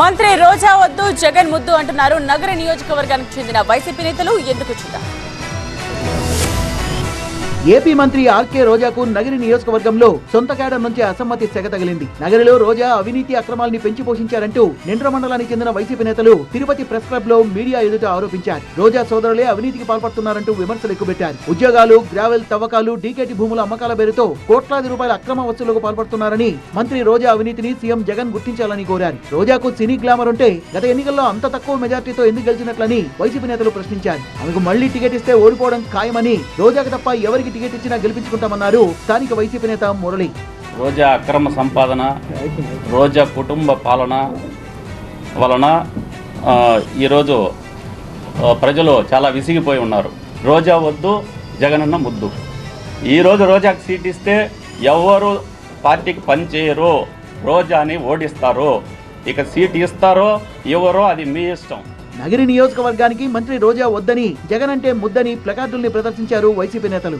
మంత్రి రోజా వద్దు జగన్ ముద్దు అంటున్నారు. నగర నియోజకవర్గానికి చెందిన వైసీపీ నేతలు ఎందుకు చూద్దాం ఏపీ మంత్రి ఆర్కే రోజాకు నగరి నియోజకవర్గంలో సొంత కేడర్ నుంచి అసమ్మతి సెగ తగిలింది నగరిలో రోజా అవినీతి అక్రమాల్ని పెంచి పోషించారంటూ నిండ్ర మండలానికి చెందిన వైసీపీ నేతలు తిరుపతి ప్రెస్ క్లబ్లో మీడియా ఎదుట ఆరోపించారు. రోజా సోదరులే అవినీతికి పాల్పడుతున్నారంటూ విమర్శలు ఎక్కుపెట్టారు. ఉద్యోగాలు గ్రావెల్ తవ్వకాలు డీకేటీ భూముల అమ్మకాల పేరుతో కోట్లాది రూపాయల అక్రమ వసూలకు పాల్పడుతున్నారని మంత్రి రోజా అవినీతిని సీఎం జగన్ గుర్తించాలని కోరారు. రోజాకు సినీ గ్లామర్ ఉంటే గత ఎన్నికల్లో అంత తక్కువ మెజార్టీతో ఎందుకు గెలిచినట్లని వైసీపీ నేతలు ప్రశ్నించారు. ఆమెకు మళ్ళీ టికెట్ ఇస్తే ఓడిపోవడం ఖాయమని రోజాకు తప్ప ఎవరికి టికెట్ ఇచ్చినా గెలిపించుకుంటామన్నారు స్థానిక వైసీపీ నేత మురళి. రోజా అక్రమ సంపాదన రోజా కుటుంబ పాలన వలన ఈరోజు ప్రజలు చాలా విసిగిపోయి ఉన్నారు. రోజా వద్దు జగనన్న ముద్దు. ఈరోజు రోజాకు సీట్ ఇస్తే ఎవరు పార్టీకి పనిచేయరు రోజాని ఓడిస్తారు. ఇక సీట్ ఇస్తారో ఎవరో అది మీ ఇష్టం. నగరి నియోజకవర్గానికి మంత్రి రోజా వద్దని జగన్ అంటే ముద్దని ప్లకార్డుల్ని ప్రదర్శించారు వైసీపీ నేతలు.